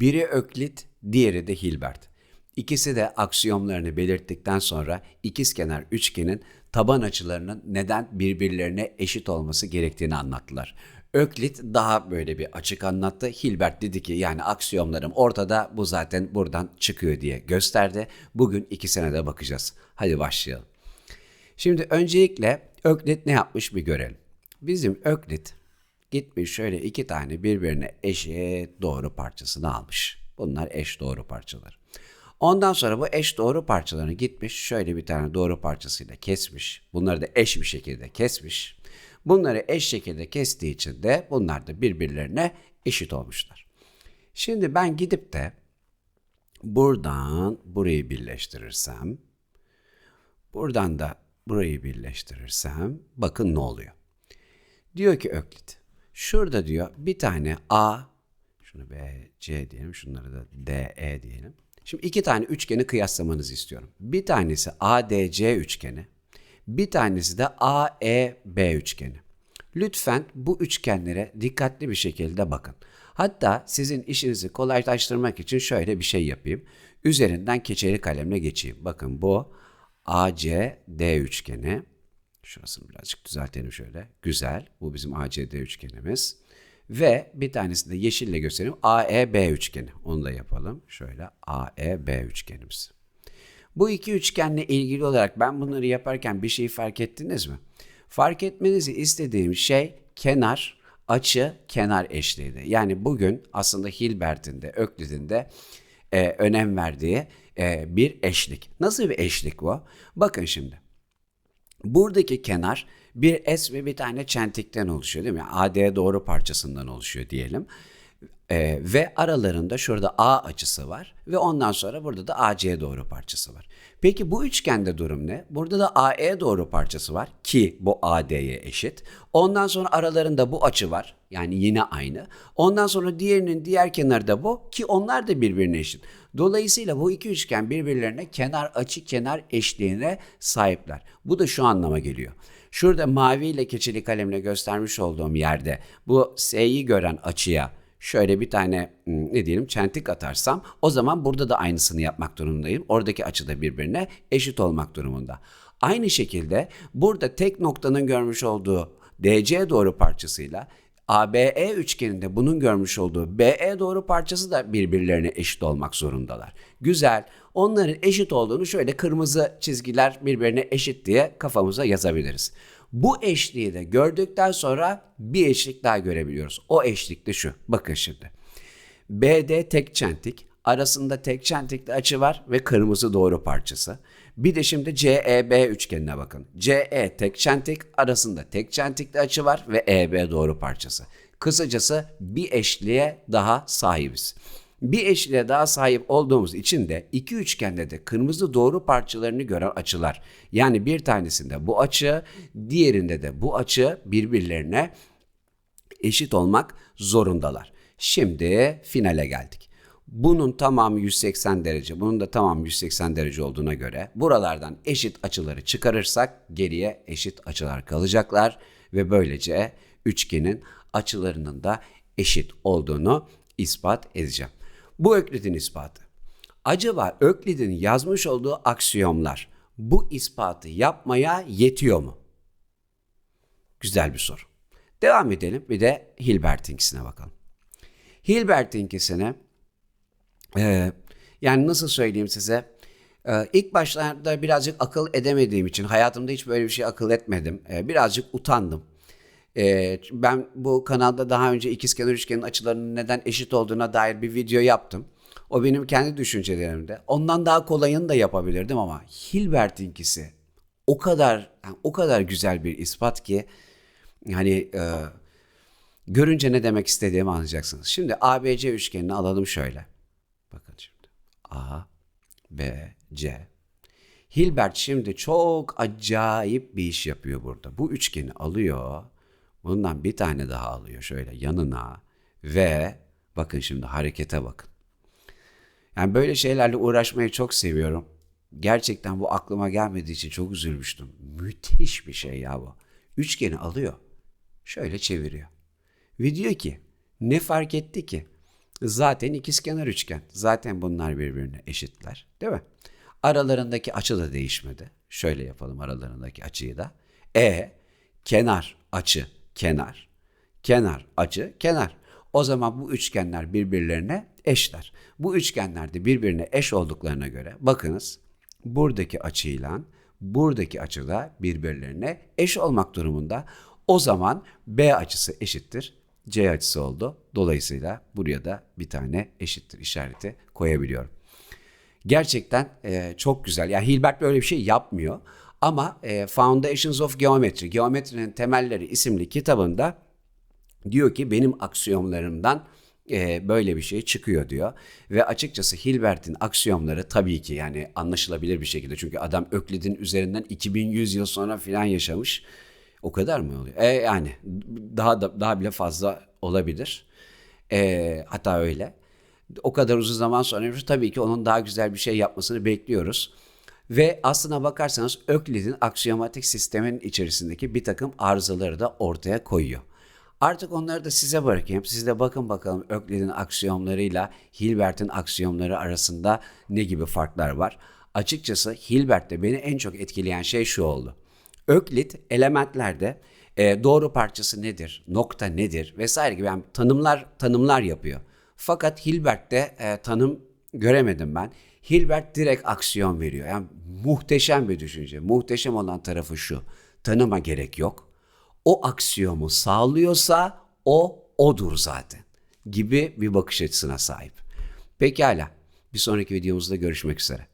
Biri Öklit, diğeri de Hilbert. İkisi de aksiyomlarını belirttikten sonra ikizkenar üçgenin taban açılarının neden birbirlerine eşit olması gerektiğini anlattılar. Öklit daha böyle bir açık anlattı. Hilbert dedi ki yani aksiyomlarım ortada bu zaten buradan çıkıyor diye gösterdi. Bugün ikisine de bakacağız. Hadi başlayalım. Şimdi öncelikle Öklit ne yapmış bir görelim. Bizim Öklit gitmiş şöyle iki tane birbirine eşit doğru parçasını almış. Bunlar eş doğru parçalar. Ondan sonra bu eş doğru parçalarını gitmiş şöyle bir tane doğru parçasıyla kesmiş. Bunları da eş bir şekilde kesmiş. Bunları eş şekilde kestiği için de bunlar da birbirlerine eşit olmuşlar. Şimdi ben gidip de buradan burayı birleştirirsem, buradan da burayı birleştirirsem bakın ne oluyor. Diyor ki Öklit, şurada diyor bir tane A, şunu B, C diyelim, şunları da D, E diyelim. Şimdi iki tane üçgeni kıyaslamanızı istiyorum. Bir tanesi ADC üçgeni, bir tanesi de AEB üçgeni. Lütfen bu üçgenlere dikkatli bir şekilde bakın. Hatta sizin işinizi kolaylaştırmak için şöyle bir şey yapayım. Üzerinden keçeli kalemle geçeyim. Bakın bu ACD üçgeni. Şurasını birazcık düzeltelim şöyle. Güzel. Bu bizim ACD üçgenimiz. Ve bir tanesini de yeşille göstereyim. AEB üçgeni. Onu da yapalım. Şöyle AEB üçgenimiz. Bu iki üçgenle ilgili olarak ben bunları yaparken bir şey fark ettiniz mi? Fark etmenizi istediğim şey kenar, açı, kenar eşliğiydi. Yani bugün aslında Hilbert'in de Öklid'in de e, önem verdiği e, bir eşlik. Nasıl bir eşlik bu? Bakın şimdi. Buradaki kenar bir S ve bir tane çentikten oluşuyor değil mi? AD doğru parçasından oluşuyor diyelim. Ee, ve aralarında şurada A açısı var ve ondan sonra burada da AC doğru parçası var. Peki bu üçgende durum ne? Burada da AE doğru parçası var ki bu AD'ye eşit. Ondan sonra aralarında bu açı var. Yani yine aynı. Ondan sonra diğerinin diğer kenarı da bu ki onlar da birbirine eşit. Dolayısıyla bu iki üçgen birbirlerine kenar açı kenar eşliğine sahipler. Bu da şu anlama geliyor. Şurada mavi ile keçeli kalemle göstermiş olduğum yerde bu S'yi gören açıya şöyle bir tane hmm, ne diyelim çentik atarsam o zaman burada da aynısını yapmak durumundayım. Oradaki açı da birbirine eşit olmak durumunda. Aynı şekilde burada tek noktanın görmüş olduğu DC doğru parçasıyla ABE üçgeninde bunun görmüş olduğu BE doğru parçası da birbirlerine eşit olmak zorundalar. Güzel. Onların eşit olduğunu şöyle kırmızı çizgiler birbirine eşit diye kafamıza yazabiliriz. Bu eşliği de gördükten sonra bir eşlik daha görebiliyoruz. O eşlik de şu. Bakın şimdi. BD tek çentik, arasında tek çentikli açı var ve kırmızı doğru parçası. Bir de şimdi CEB üçgenine bakın. CE tek çentik, arasında tek çentikli açı var ve EB doğru parçası. Kısacası bir eşliğe daha sahibiz. Bir eşliğe daha sahip olduğumuz için de iki üçgende de kırmızı doğru parçalarını gören açılar. Yani bir tanesinde bu açı, diğerinde de bu açı birbirlerine eşit olmak zorundalar. Şimdi finale geldik. Bunun tamamı 180 derece, bunun da tamamı 180 derece olduğuna göre buralardan eşit açıları çıkarırsak geriye eşit açılar kalacaklar ve böylece üçgenin açılarının da eşit olduğunu ispat edeceğim. Bu Öklid'in ispatı. Acaba Öklid'in yazmış olduğu aksiyomlar bu ispatı yapmaya yetiyor mu? Güzel bir soru. Devam edelim bir de Hilbert'inkisine bakalım. Hilbert'inkisine e, yani nasıl söyleyeyim size e, ilk başlarda birazcık akıl edemediğim için hayatımda hiç böyle bir şey akıl etmedim. E, birazcık utandım. E, ben bu kanalda daha önce ikizkenar üçgenin açılarının neden eşit olduğuna dair bir video yaptım. O benim kendi düşüncelerimde. Ondan daha kolayını da yapabilirdim ama Hilbert'inkisi o kadar yani o kadar güzel bir ispat ki hani e, görünce ne demek istediğimi anlayacaksınız. Şimdi ABC üçgenini alalım şöyle. A, B, C. Hilbert şimdi çok acayip bir iş yapıyor burada. Bu üçgeni alıyor. Bundan bir tane daha alıyor şöyle yanına ve bakın şimdi harekete bakın. Yani böyle şeylerle uğraşmayı çok seviyorum. Gerçekten bu aklıma gelmediği için çok üzülmüştüm. Müthiş bir şey ya bu. Üçgeni alıyor. Şöyle çeviriyor. Ve diyor ki ne fark etti ki? Zaten ikizkenar üçgen. Zaten bunlar birbirine eşitler. Değil mi? Aralarındaki açı da değişmedi. Şöyle yapalım aralarındaki açıyı da. E kenar açı kenar. Kenar açı kenar. O zaman bu üçgenler birbirlerine eşler. Bu üçgenler de birbirine eş olduklarına göre bakınız buradaki açıyla buradaki açı da birbirlerine eş olmak durumunda. O zaman B açısı eşittir. C açısı oldu. Dolayısıyla buraya da bir tane eşittir işareti koyabiliyorum. Gerçekten e, çok güzel. Yani Hilbert böyle bir şey yapmıyor. Ama e, Foundations of Geometry, Geometrinin Temelleri isimli kitabında diyor ki benim aksiyomlarımdan e, böyle bir şey çıkıyor diyor. Ve açıkçası Hilbert'in aksiyomları tabii ki yani anlaşılabilir bir şekilde. Çünkü adam Öklid'in üzerinden 2100 yıl sonra filan yaşamış. O kadar mı oluyor? E, yani daha da daha bile fazla olabilir. E, hatta öyle. O kadar uzun zaman sonra tabii ki onun daha güzel bir şey yapmasını bekliyoruz. Ve aslına bakarsanız Öklid'in aksiyomatik sistemin içerisindeki bir takım arızaları da ortaya koyuyor. Artık onları da size bırakayım. Siz de bakın bakalım Öklid'in aksiyomlarıyla Hilbert'in aksiyomları arasında ne gibi farklar var. Açıkçası Hilbert'te beni en çok etkileyen şey şu oldu. Öklit elementlerde e, doğru parçası nedir, nokta nedir vesaire gibi yani tanımlar tanımlar yapıyor. Fakat Hilbert'te e, tanım göremedim ben. Hilbert direkt aksiyon veriyor. Yani muhteşem bir düşünce. Muhteşem olan tarafı şu. Tanıma gerek yok. O aksiyomu sağlıyorsa o odur zaten gibi bir bakış açısına sahip. Pekala. Bir sonraki videomuzda görüşmek üzere.